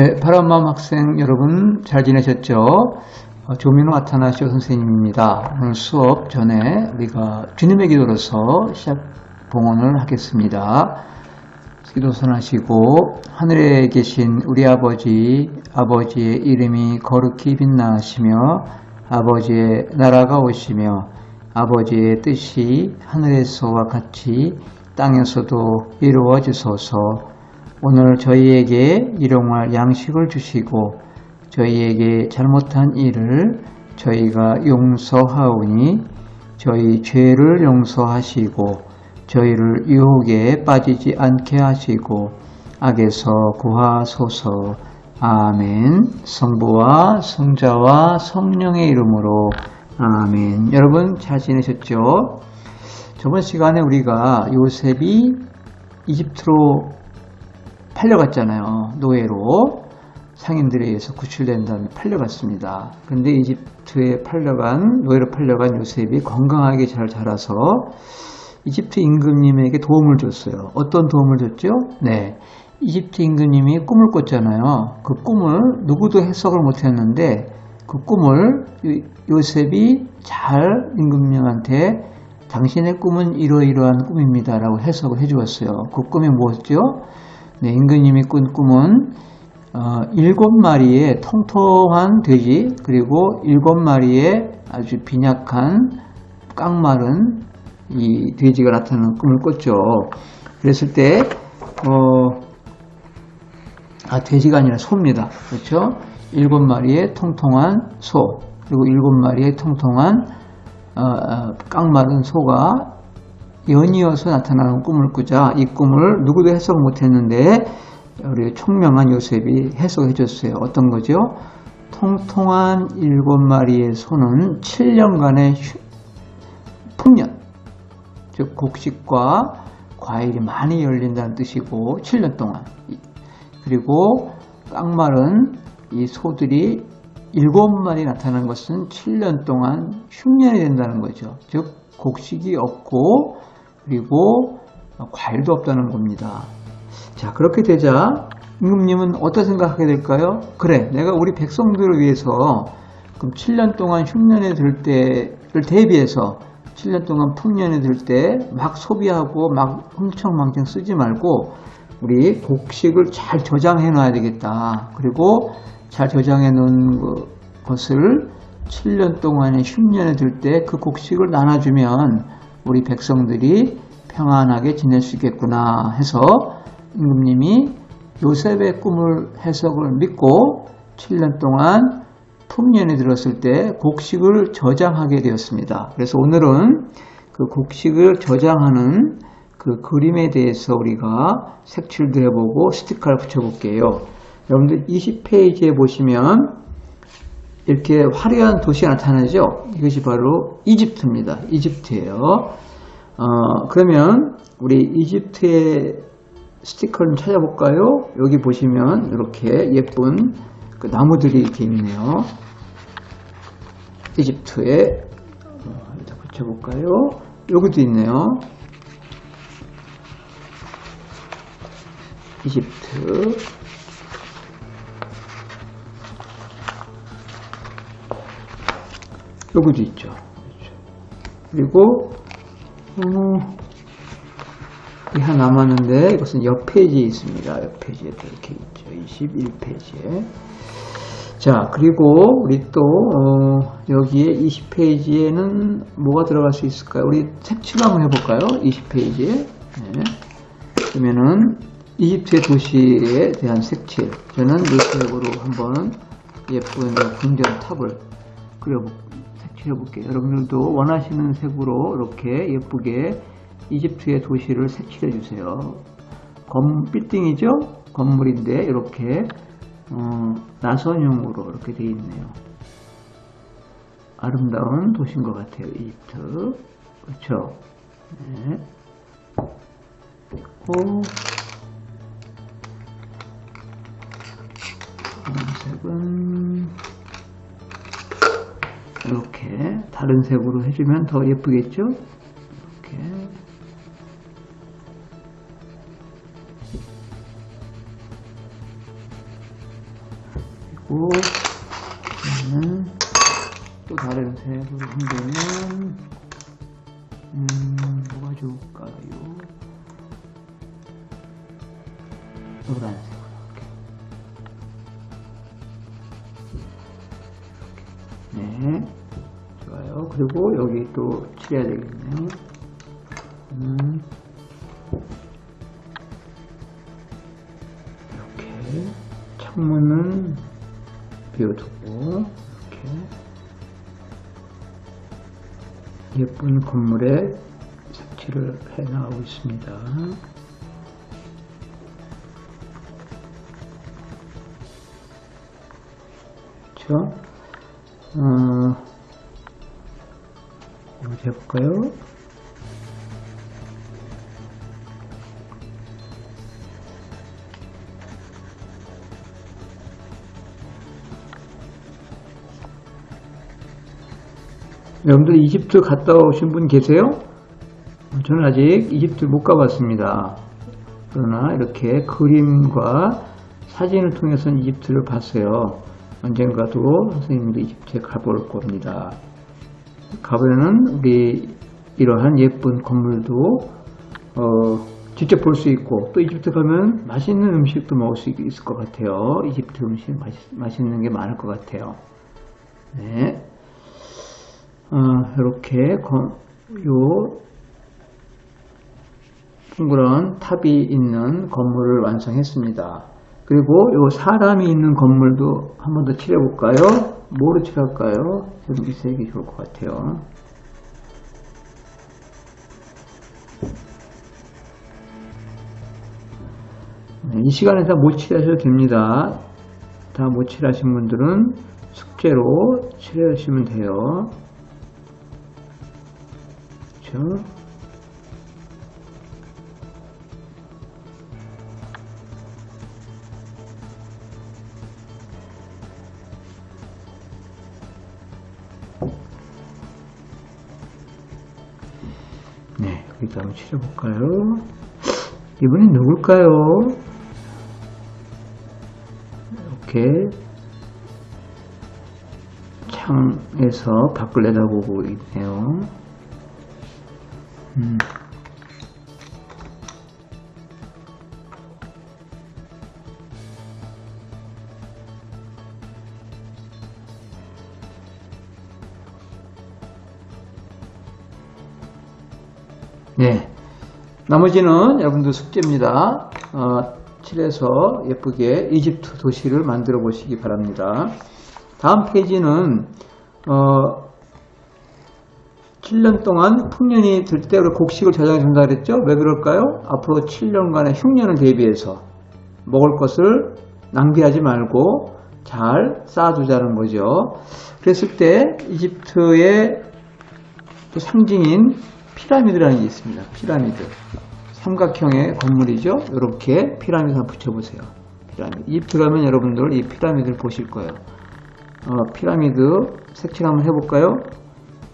네, 바람마음 학생 여러분 잘 지내셨죠? 어, 조민호 아타나시오 선생님입니다. 오늘 수업 전에 우리가 주님의 기도로서 시작 봉헌을 하겠습니다. 기도선 하시고 하늘에 계신 우리 아버지 아버지의 이름이 거룩히 빛나시며 아버지의 나라가 오시며 아버지의 뜻이 하늘에서와 같이 땅에서도 이루어지소서 오늘 저희에게 일용할 양식을 주시고 저희에게 잘못한 일을 저희가 용서하오니 저희 죄를 용서하시고 저희를 유혹에 빠지지 않게 하시고 악에서 구하소서. 아멘. 성부와 성자와 성령의 이름으로 아멘. 여러분 잘 지내셨죠? 저번 시간에 우리가 요셉이 이집트로 팔려갔잖아요. 노예로 상인들에 의해서 구출된 다음에 팔려갔습니다. 그런데 이집트에 팔려간 노예로 팔려간 요셉이 건강하게 잘 자라서 이집트 임금님에게 도움을 줬어요. 어떤 도움을 줬죠? 네. 이집트 임금님이 꿈을 꿨잖아요. 그 꿈을 누구도 해석을 못했는데 그 꿈을 요셉이 잘 임금님한테 당신의 꿈은 이러이러한 꿈입니다. 라고 해석을 해주었어요. 그 꿈이 무엇이죠? 네, 임금님이 꾼 꿈은 어, 일곱 마리의 통통한 돼지 그리고 일곱 마리의 아주 빈약한 깡마른 이 돼지가 나타나는 꿈을 꿨죠. 그랬을 때 어, 아, 돼지가 아니라 소입니다. 그렇죠? 일곱 마리의 통통한 소 그리고 일곱 마리의 통통한 어, 어, 깡마른 소가 연이어서 나타나는 꿈을 꾸자 이 꿈을 누구도 해석 못했는데 우리 총명한 요셉이 해석해 줬어요. 어떤 거죠? 통통한 일곱 마리의 소는 7년간의 풍년, 즉 곡식과 과일이 많이 열린다는 뜻이고 7년 동안 그리고 깡마른 이 소들이 일곱 마리 나타나는 것은 7년 동안 흉년이 된다는 거죠. 즉 곡식이 없고 그리고 과일도 없다는 겁니다. 자 그렇게 되자 임금님은 어떤 생각하게 될까요? 그래 내가 우리 백성들을 위해서 그럼 7년 동안 흉년에 들 때를 대비해서 7년 동안 풍년에 들 때 막 소비하고 막 흥청망청 쓰지 말고 우리 곡식을 잘 저장해 놔야 되겠다. 그리고 잘 저장해 놓은 것을 7년 동안의 흉년에 들 때 그 곡식을 나눠주면 우리 백성들이 평안하게 지낼 수 있겠구나 해서 임금님이 요셉의 꿈을 해석을 믿고 7년 동안 풍년에 들었을 때 곡식을 저장하게 되었습니다. 그래서 오늘은 그 곡식을 저장하는 그 그림에 대해서 우리가 색칠도 해보고 스티커를 붙여볼게요. 여러분들 20페이지에 보시면 이렇게 화려한 도시가 나타나죠. 이것이 바로 이집트입니다. 이집트예요. 어, 그러면 우리 이집트의 스티커를 찾아볼까요? 여기 보시면 이렇게 예쁜 그 나무들이 이렇게 있네요. 이집트에 어, 붙여볼까요? 여기도 있네요. 이집트 여기도 있죠. 그리고 어, 이 하나 남았는데 이것은 옆 페이지에 있습니다. 옆 페이지에 이렇게 있죠. 21페이지에. 자 그리고 우리 또 어, 여기에 20페이지에는 뭐가 들어갈 수 있을까요? 우리 색칠 한번 해볼까요? 20페이지에. 네. 그러면은 이집트의 도시에 대한 색칠. 저는 노트북으로 한번 예쁜 궁전 탑을 그려볼게요. 색칠해 볼게요. 여러분들도 원하시는 색으로 이렇게 예쁘게 이집트의 도시를 색칠해 주세요. 건 빌딩이죠? 건물인데 이렇게 어, 나선형으로 이렇게 되어 있네요. 아름다운 도시인 것 같아요. 이집트. 그렇죠? 네. 그리고 색은 이렇게 다른 색으로 해주면 더 예쁘겠죠? 이렇게 그리고 그러면 또 다른 색으로 흔들면 음 뭐가 좋을까요? 노란색 그리고 여기 또 칠해야 되겠네요 음. 이렇게 창문은 비워두고 이렇게 예쁜 건물에 색칠을 해 나가고 있습니다. 그렇죠? 어, 어디 해볼까요? 여러분들 이집트 갔다 오신 분 계세요? 저는 아직 이집트 못 가봤습니다. 그러나 이렇게 그림과 사진을 통해서 이집트를 봤어요. 언젠가도 선생님도 이집트에 가볼 겁니다. 가보면은 우리 이러한 예쁜 건물도 어, 직접 볼 수 있고 또 이집트 가면 맛있는 음식도 먹을 수 있을 것 같아요. 이집트 음식 맛있, 맛있는 게 많을 것 같아요. 네. 어, 이렇게 거- 요 둥그런 탑이 있는 건물을 완성했습니다. 그리고 요 사람이 있는 건물도 한 번 더 칠해볼까요? 뭐로 칠할까요? 저는 이 색이 좋을 것 같아요. 네, 이 시간에 다 못 칠하셔도 됩니다. 다 못 칠하신 분들은 숙제로 칠하시면 돼요. 그렇죠? 여기다 한번 칠해볼까요? 이분이 누굴까요? 이렇게 창에서 밖을 내다보고 있네요. 음. 네. 나머지는 여러분들 숙제입니다. 어, 칠해서 예쁘게 이집트 도시를 만들어 보시기 바랍니다. 다음 페이지는 어, 7년 동안 풍년이 들 때 우리 곡식을 저장해 준다 그랬죠? 왜 그럴까요? 앞으로 7년간의 흉년을 대비해서 먹을 것을 낭비하지 말고 잘 쌓아두자는 거죠. 그랬을 때 이집트의 또 상징인 피라미드라는 게 있습니다. 피라미드. 삼각형의 건물이죠. 이렇게 피라미드 한번 붙여보세요. 피라미드. 가면 여러분들 이 피라미드를 보실 거예요. 어, 피라미드 색칠 한번 해볼까요?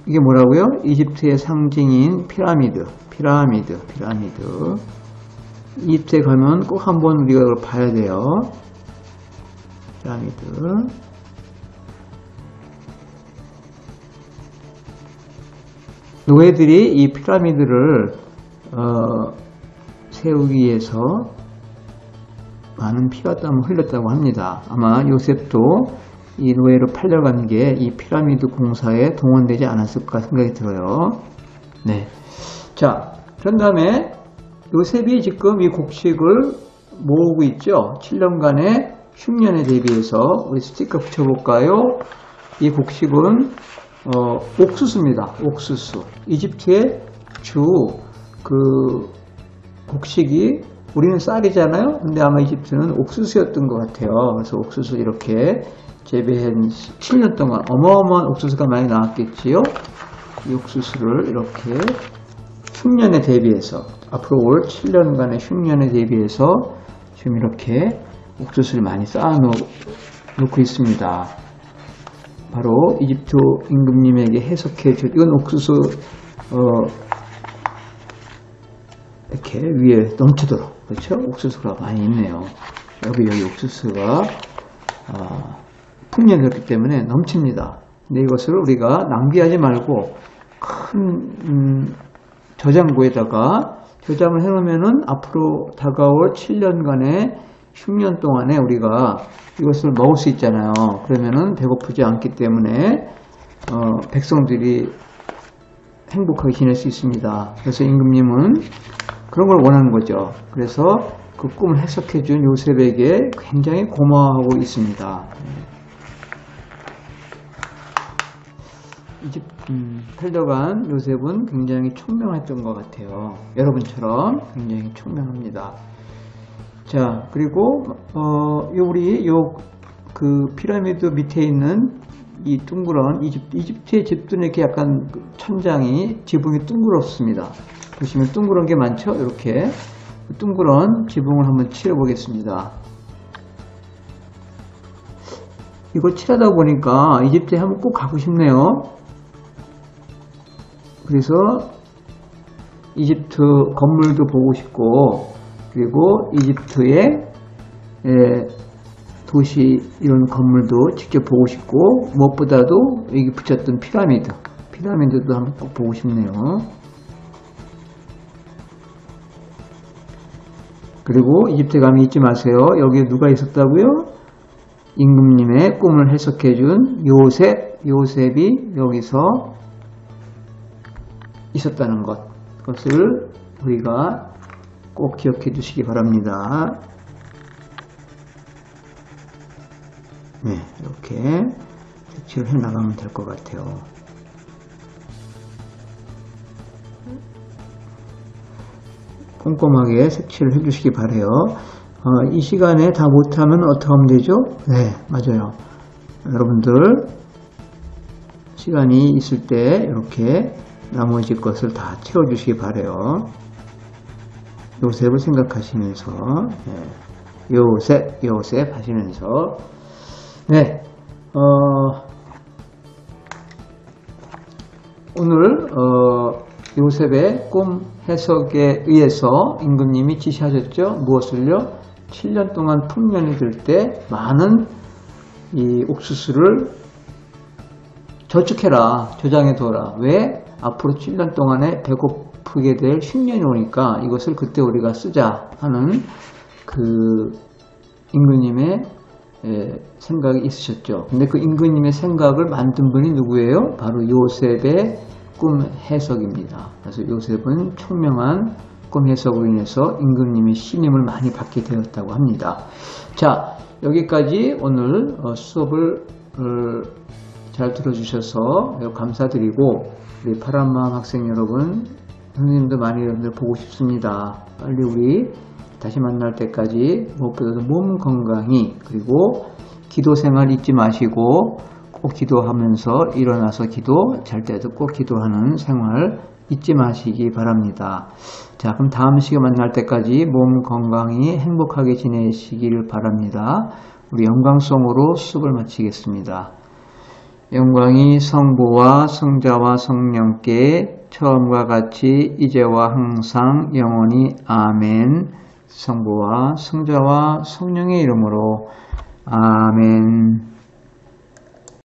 이게 뭐라고요? 이집트의 상징인 피라미드, 피라미드, 피라미드. 이집트에 가면 꼭 한번 우리가 이걸 봐야 돼요. 피라미드. 노예들이 이 피라미드를 어, 세우기 위해서 많은 피와 땀을 흘렸다고 합니다. 아마 요셉도 이 노예로 팔려간 게 이 피라미드 공사에 동원되지 않았을까 생각이 들어요. 네. 자, 그런 다음에 요셉이 지금 이 곡식을 모으고 있죠. 7년간의 흉년에 대비해서 우리 스티커 붙여볼까요? 이 곡식은 어, 옥수수입니다. 옥수수. 이집트의 주 그 곡식이 우리는 쌀이잖아요. 근데 아마 이집트는 옥수수였던 것 같아요. 그래서 옥수수 이렇게 재배한 7년 동안 어마어마한 옥수수가 많이 나왔겠지요. 이 옥수수를 이렇게 흉년에 대비해서 앞으로 올 7년간의 흉년에 대비해서 지금 이렇게 옥수수를 많이 쌓아 놓고 있습니다. 바로 이집트 임금님에게 해석해 줄 이건 옥수수 어, 이렇게 위에 넘치도록 그렇죠? 옥수수가 많이 있네요. 여기 여기 옥수수가 아, 풍년이었기 때문에 넘칩니다. 근데 이것을 우리가 낭비하지 말고 큰 음, 저장고에다가 저장을 해놓으면은 앞으로 다가올 7년간의 10년 동안에 우리가 이것을 먹을 수 있잖아요. 그러면은 배고프지 않기 때문에 어, 백성들이 행복하게 지낼 수 있습니다. 그래서 임금님은 그런 걸 원하는 거죠. 그래서 그 꿈을 해석해 준 요셉에게 굉장히 고마워하고 있습니다. 이집 음, 살다간 요셉은 굉장히 총명했던 것 같아요. 여러분처럼 굉장히 총명합니다. 자 그리고 어, 요 우리 요 그 피라미드 밑에 있는 이 둥그런 이집, 이집트의 집들은 이렇게 약간 그 천장이 지붕이 둥그렇습니다. 보시면 둥그런 게 많죠? 이렇게 둥그런 지붕을 한번 칠해 보겠습니다. 이걸 칠하다 보니까 이집트에 한번 꼭 가고 싶네요. 그래서 이집트 건물도 보고 싶고 그리고 이집트의 에, 도시 이런 건물도 직접 보고 싶고 무엇보다도 여기 붙였던 피라미드 피라미드도 한번 꼭 보고 싶네요. 그리고 이집트 가면 잊지 마세요. 여기에 누가 있었다고요? 임금님의 꿈을 해석해준 요셉, 요셉이 여기서 있었다는 것. 그것을 우리가 꼭 기억해 주시기 바랍니다. 네, 이렇게 색칠을 해 나가면 될 것 같아요. 꼼꼼하게 색칠을 해 주시기 바래요. 어, 이 시간에 다 못하면 어떻게 하면 되죠? 네, 맞아요. 여러분들 시간이 있을 때 이렇게 나머지 것을 다 채워주시기 바래요. 요셉을 생각하시면서 네, 요셉, 요셉 하시면서 네, 어, 오늘 어, 요셉의 꿈 해석에 의해서 임금님이 지시하셨죠. 무엇을요? 7년 동안 풍년이 들 때 많은 이 옥수수를 저축해라, 저장해 둬라. 왜? 앞으로 7년 동안에 배고 프게 될 10년이 오니까 이것을 그때 우리가 쓰자 하는 그 임금님의 예, 생각이 있으셨죠. 근데 그 임금님의 생각을 만든 분이 누구예요? 바로 요셉의 꿈 해석입니다. 그래서 요셉은 총명한 꿈 해석으로 인해서 임금님의 신임을 많이 받게 되었다고 합니다. 자, 여기까지 오늘 어, 수업을 어, 잘 들어주셔서 감사드리고 우리 파란마음 학생 여러분, 선생님도 많이 여러분들 보고 싶습니다. 빨리 우리 다시 만날 때까지 무엇보다도 몸 건강히 그리고 기도 생활 잊지 마시고 꼭 기도하면서 일어나서 기도 잘 때도 꼭 기도하는 생활 잊지 마시기 바랍니다. 자 그럼 다음 시간 만날 때까지 몸 건강히 행복하게 지내시기를 바랍니다. 우리 영광송으로 수업을 마치겠습니다. 영광이 성부와 성자와 성령께 처음과 같이 이제와 항상 영원히 아멘. 성부와 성자와 성령의 이름으로 아멘